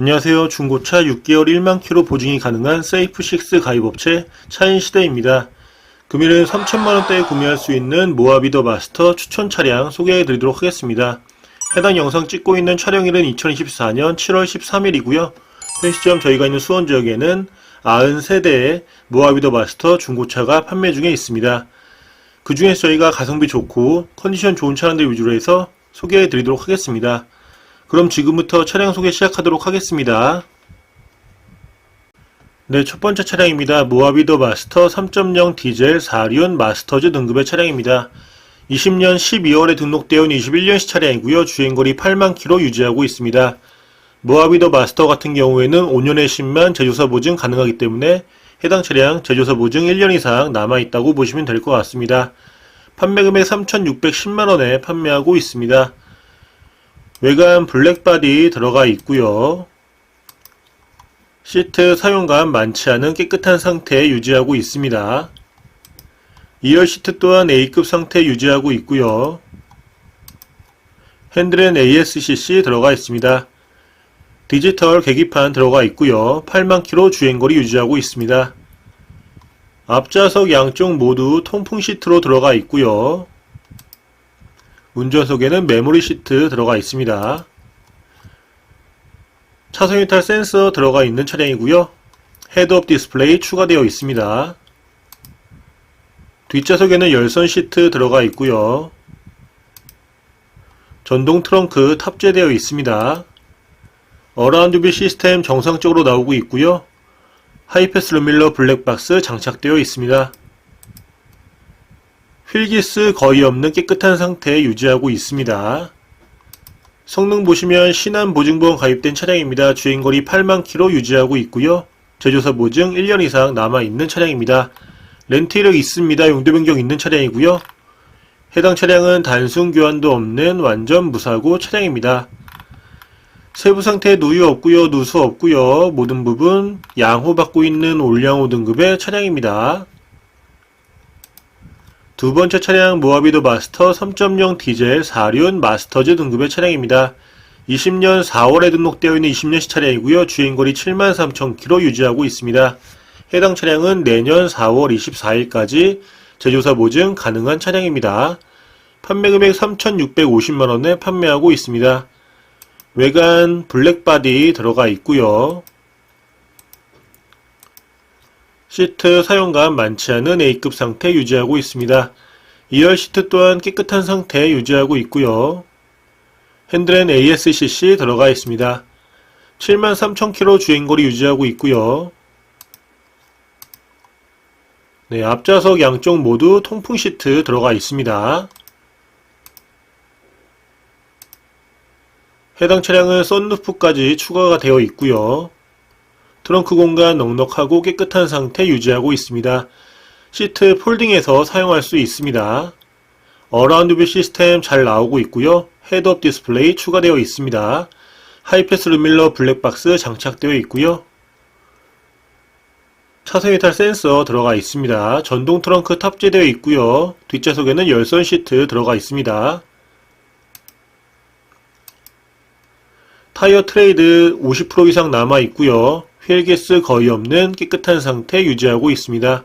안녕하세요. 중고차 6개월 1만 킬로 보증이 가능한 세이프6 가입업체 차인시대입니다. 금일은 3천만원대에 구매할 수 있는 모하비더 마스터 추천 차량 소개해 드리도록 하겠습니다. 해당 영상 찍고 있는 촬영일은 2024년 7월 13일이고요. 현 시점 저희가 있는 수원 지역에는 93대의 모하비더 마스터 중고차가 판매 중에 있습니다. 그 중에서 저희가 가성비 좋고 컨디션 좋은 차량들 위주로 해서 소개해 드리도록 하겠습니다. 그럼 지금부터 차량 소개 시작하도록 하겠습니다. 네, 첫 번째 차량입니다. 모하비더 마스터 3.0 디젤 4륜 마스터즈 등급의 차량입니다. 20년 12월에 등록되어 있는 21년식 차량이고요. 주행거리 8만 킬로 유지하고 있습니다. 모하비더 마스터 같은 경우에는 5년의 10만 제조사 보증 가능하기 때문에 해당 차량 제조사 보증 1년 이상 남아있다고 보시면 될 것 같습니다. 판매 금액 3,610만원에 판매하고 있습니다. 외관 블랙바디 들어가 있고요. 시트 사용감 많지 않은 깨끗한 상태 유지하고 있습니다. 2열 시트 또한 A급 상태 유지하고 있고요. 핸들엔 ASCC 들어가 있습니다. 디지털 계기판 들어가 있고요. 8만 킬로 주행거리 유지하고 있습니다. 앞좌석 양쪽 모두 통풍 시트로 들어가 있고요. 운전석에는 메모리 시트 들어가 있습니다. 차선 이탈 센서 들어가 있는 차량이고요. 헤드업 디스플레이 추가되어 있습니다. 뒷좌석에는 열선 시트 들어가 있고요. 전동 트렁크 탑재되어 있습니다. 어라운드 뷰 시스템 정상적으로 나오고 있고요. 하이패스 루밀러 블랙박스 장착되어 있습니다. 휠기스 거의 없는 깨끗한 상태 유지하고 있습니다. 성능 보시면 신한 보증보험 가입된 차량입니다. 주행거리 8만 킬로 유지하고 있고요. 제조사 보증 1년 이상 남아있는 차량입니다. 렌트 이력 있습니다. 용도 변경 있는 차량이고요. 해당 차량은 단순 교환도 없는 완전 무사고 차량입니다. 세부 상태 누유 없고요. 누수 없고요. 모든 부분 양호 받고 있는 올량호 등급의 차량입니다. 두 번째 차량 모하비드 마스터 3.0 디젤 4륜 마스터즈 등급의 차량입니다. 20년 4월에 등록되어 있는 20년식 차량이고요. 주행거리 73,000km 유지하고 있습니다. 해당 차량은 내년 4월 24일까지 제조사 보증 가능한 차량입니다. 판매 금액 3,650만원에 판매하고 있습니다. 외관 블랙바디 들어가 있고요. 시트 사용감 많지 않은 A급 상태 유지하고 있습니다. 2열 시트 또한 깨끗한 상태 유지하고 있고요. 핸들엔 ASCC 들어가 있습니다. 73,000km 주행거리 유지하고 있고요. 네, 앞좌석 양쪽 모두 통풍 시트 들어가 있습니다. 해당 차량은 썬루프까지 추가가 되어 있고요. 트렁크 공간 넉넉하고 깨끗한 상태 유지하고 있습니다. 시트 폴딩해서 사용할 수 있습니다. 어라운드 뷰 시스템 잘 나오고 있고요. 헤드업 디스플레이 추가되어 있습니다. 하이패스 루밀러 블랙박스 장착되어 있고요. 차선 이탈 센서 들어가 있습니다. 전동 트렁크 탑재되어 있고요. 뒷좌석에는 열선 시트 들어가 있습니다. 타이어 트레이드 50% 이상 남아 있고요. 휠기스 거의 없는 깨끗한 상태 유지하고 있습니다.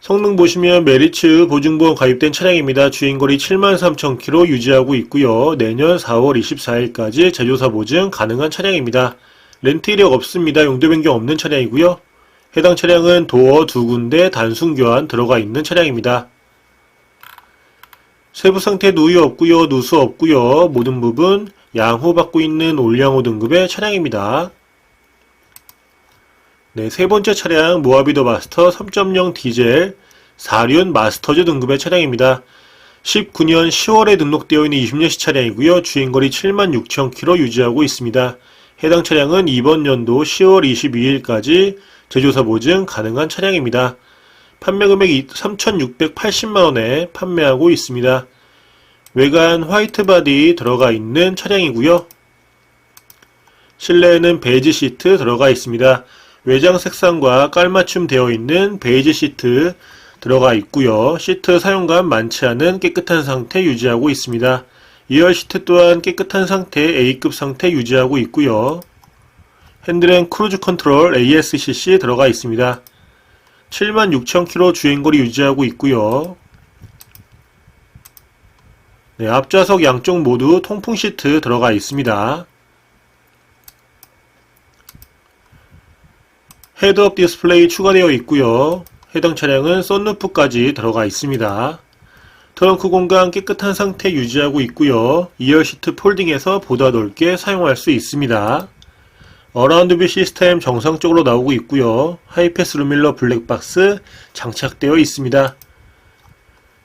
성능 보시면 메리츠 보증보험 가입된 차량입니다. 주행거리 73,000km 유지하고 있고요. 내년 4월 24일까지 제조사 보증 가능한 차량입니다. 렌트 이력 없습니다. 용도 변경 없는 차량이고요. 해당 차량은 도어 두 군데 단순 교환 들어가 있는 차량입니다. 세부 상태 누유 없고요. 누수 없고요. 모든 부분 양호 받고 있는 올량호 등급의 차량입니다. 네, 세 번째 차량 모하비더 마스터 3.0 디젤 4륜 마스터즈 등급의 차량입니다. 19년 10월에 등록되어 있는 20년식 차량이고요. 주행거리 76,000km 유지하고 있습니다. 해당 차량은 이번 연도 10월 22일까지 제조사 보증 가능한 차량입니다. 판매 금액 3,680만원에 판매하고 있습니다. 외관 화이트 바디 들어가 있는 차량이고요. 실내에는 베이지 시트 들어가 있습니다. 외장 색상과 깔맞춤 되어 있는 베이지 시트 들어가 있고요. 시트 사용감 많지 않은 깨끗한 상태 유지하고 있습니다. 2열 시트 또한 깨끗한 상태 A급 상태 유지하고 있고요. 핸들엔 크루즈 컨트롤 ASCC 들어가 있습니다. 76,000km 주행거리 유지하고 있고요. 네, 앞좌석 양쪽 모두 통풍 시트 들어가 있습니다. 헤드업 디스플레이 추가되어 있고요. 해당 차량은 썬루프까지 들어가 있습니다. 트렁크 공간 깨끗한 상태 유지하고 있고요. 2열 시트 폴딩해서 보다 넓게 사용할 수 있습니다. 어라운드 뷰 시스템 정상적으로 나오고 있고요. 하이패스 루밀러 블랙박스 장착되어 있습니다.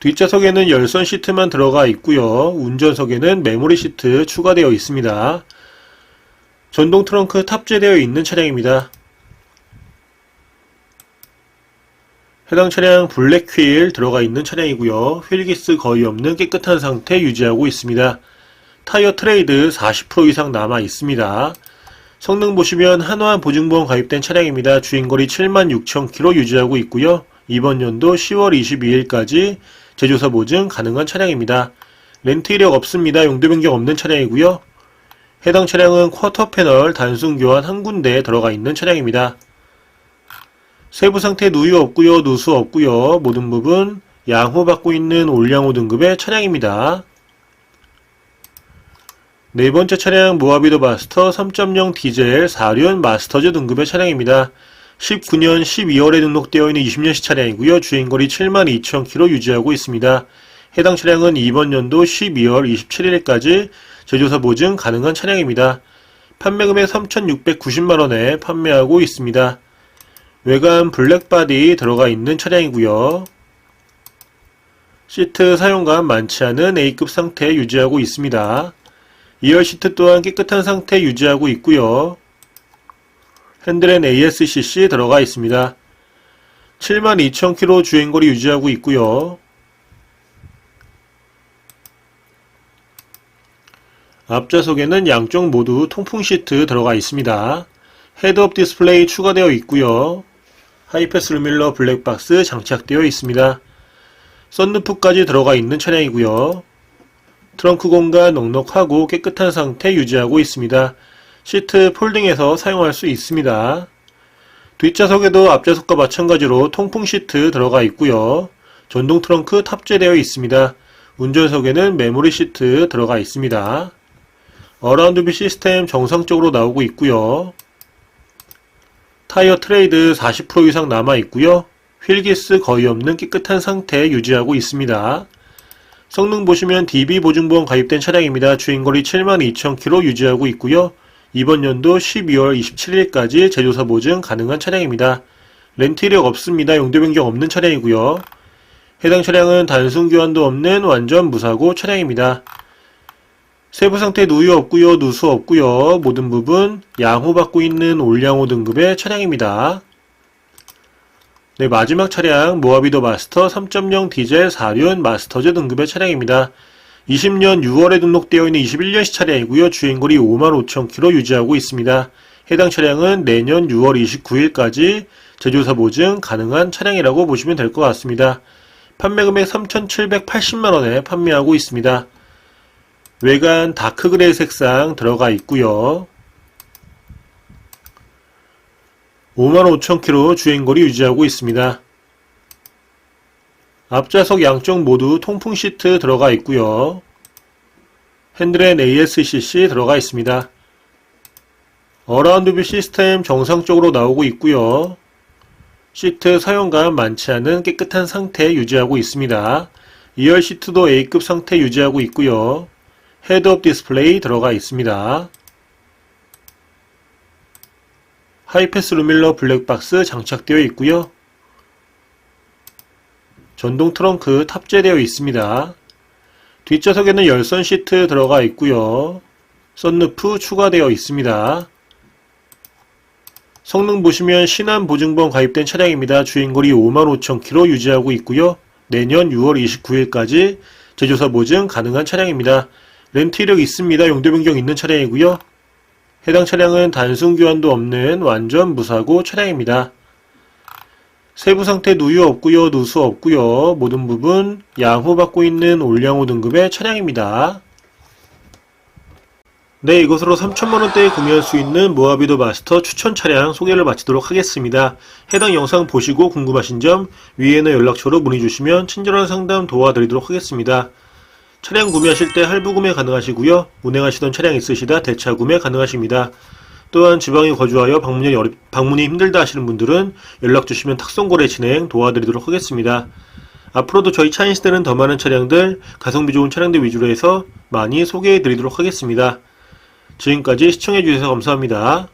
뒷좌석에는 열선 시트만 들어가 있고요. 운전석에는 메모리 시트 추가되어 있습니다. 전동 트렁크 탑재되어 있는 차량입니다. 해당 차량 블랙 휠 들어가 있는 차량이고요. 휠기스 거의 없는 깨끗한 상태 유지하고 있습니다. 타이어 트레이드 40% 이상 남아 있습니다. 성능 보시면 한화한 보증보험 가입된 차량입니다. 주행거리 76,000km 유지하고 있고요. 이번 연도 10월 22일까지 제조사 보증 가능한 차량입니다. 렌트 이력 없습니다. 용도 변경 없는 차량이고요. 해당 차량은 쿼터 패널 단순 교환 한 군데 들어가 있는 차량입니다. 세부 상태 누유 없고요. 누수 없고요. 모든 부분 양호 받고 있는 올양호 등급의 차량입니다. 네 번째 차량 모하비도 마스터 3.0 디젤 4륜 마스터즈 등급의 차량입니다. 19년 12월에 등록되어 있는 20년식 차량이고요. 주행거리 72,000km 유지하고 있습니다. 해당 차량은 이번 연도 12월 27일까지 제조사 보증 가능한 차량입니다. 판매 금액 3,690만원에 판매하고 있습니다. 외관 블랙바디 들어가 있는 차량이고요. 시트 사용감 많지 않은 A급 상태 유지하고 있습니다. 2열 시트 또한 깨끗한 상태 유지하고 있고요. 핸들엔 ASCC 들어가 있습니다. 72,000km 주행거리 유지하고 있고요. 앞좌석에는 양쪽 모두 통풍 시트 들어가 있습니다. 헤드업 디스플레이 추가되어 있고요. 하이패스 루밀러 블랙박스 장착되어 있습니다. 썬루프까지 들어가 있는 차량이고요. 트렁크 공간 넉넉하고 깨끗한 상태 유지하고 있습니다. 시트 폴딩해서 사용할 수 있습니다. 뒷좌석에도 앞좌석과 마찬가지로 통풍 시트 들어가 있고요. 전동 트렁크 탑재되어 있습니다. 운전석에는 메모리 시트 들어가 있습니다. 어라운드 뷰 시스템 정상적으로 나오고 있고요. 타이어 트레이드 40% 이상 남아 있고요. 휠기스 거의 없는 깨끗한 상태 유지하고 있습니다. 성능 보시면 DB 보증보험 가입된 차량입니다. 주행거리 72,000km 유지하고 있고요. 이번 연도 12월 27일까지 제조사 보증 가능한 차량입니다. 렌트 이력 없습니다. 용도 변경 없는 차량이고요. 해당 차량은 단순 교환도 없는 완전 무사고 차량입니다. 세부 상태 누유 없고요. 누수 없고요. 모든 부분 양호 받고 있는 올양호 등급의 차량입니다. 네, 마지막 차량 모하비더 마스터 3.0 디젤 4륜 마스터즈 등급의 차량입니다. 20년 6월에 등록되어 있는 21년식 차량이고요. 주행거리 55,000km 유지하고 있습니다. 해당 차량은 내년 6월 29일까지 제조사 보증 가능한 차량이라고 보시면 될 것 같습니다. 판매 금액 3,780만원에 판매하고 있습니다. 외관 다크그레이 색상 들어가 있고요. 55,000km 주행거리 유지하고 있습니다. 앞좌석 양쪽 모두 통풍 시트 들어가 있고요. 핸들엔 ASCC 들어가 있습니다. 어라운드 뷰 시스템 정상적으로 나오고 있고요. 시트 사용감 많지 않은 깨끗한 상태 유지하고 있습니다. 2열 시트도 A급 상태 유지하고 있고요. 헤드업 디스플레이 들어가 있습니다. 하이패스 루밀러 블랙박스 장착되어 있고요. 전동 트렁크 탑재되어 있습니다. 뒷좌석에는 열선 시트 들어가 있고요. 썬루프 추가되어 있습니다. 성능 보시면 신한 보증보험 가입된 차량입니다. 주행거리 55,000km 유지하고 있고요. 내년 6월 29일까지 제조사 보증 가능한 차량입니다. 렌트 이력 있습니다. 용도 변경 있는 차량이고요. 해당 차량은 단순 교환도 없는 완전 무사고 차량입니다. 세부 상태 누유 없고요. 누수 없고요. 모든 부분 양호 받고 있는 올양호 등급의 차량입니다. 네, 이것으로 3천만원대에 구매할 수 있는 모하비도 마스터 추천 차량 소개를 마치도록 하겠습니다. 해당 영상 보시고 궁금하신 점 위에는 연락처로 문의 주시면 친절한 상담 도와드리도록 하겠습니다. 차량 구매하실 때 할부 구매 가능하시고요. 운행하시던 차량 있으시다 대차 구매 가능하십니다. 또한 지방에 거주하여 방문이, 어렵, 방문이 힘들다 하시는 분들은 연락 주시면 탁송 거래 진행 도와드리도록 하겠습니다. 앞으로도 저희 차인시대는 더 많은 차량들, 가성비 좋은 차량들 위주로 해서 많이 소개해 드리도록 하겠습니다. 지금까지 시청해 주셔서 감사합니다.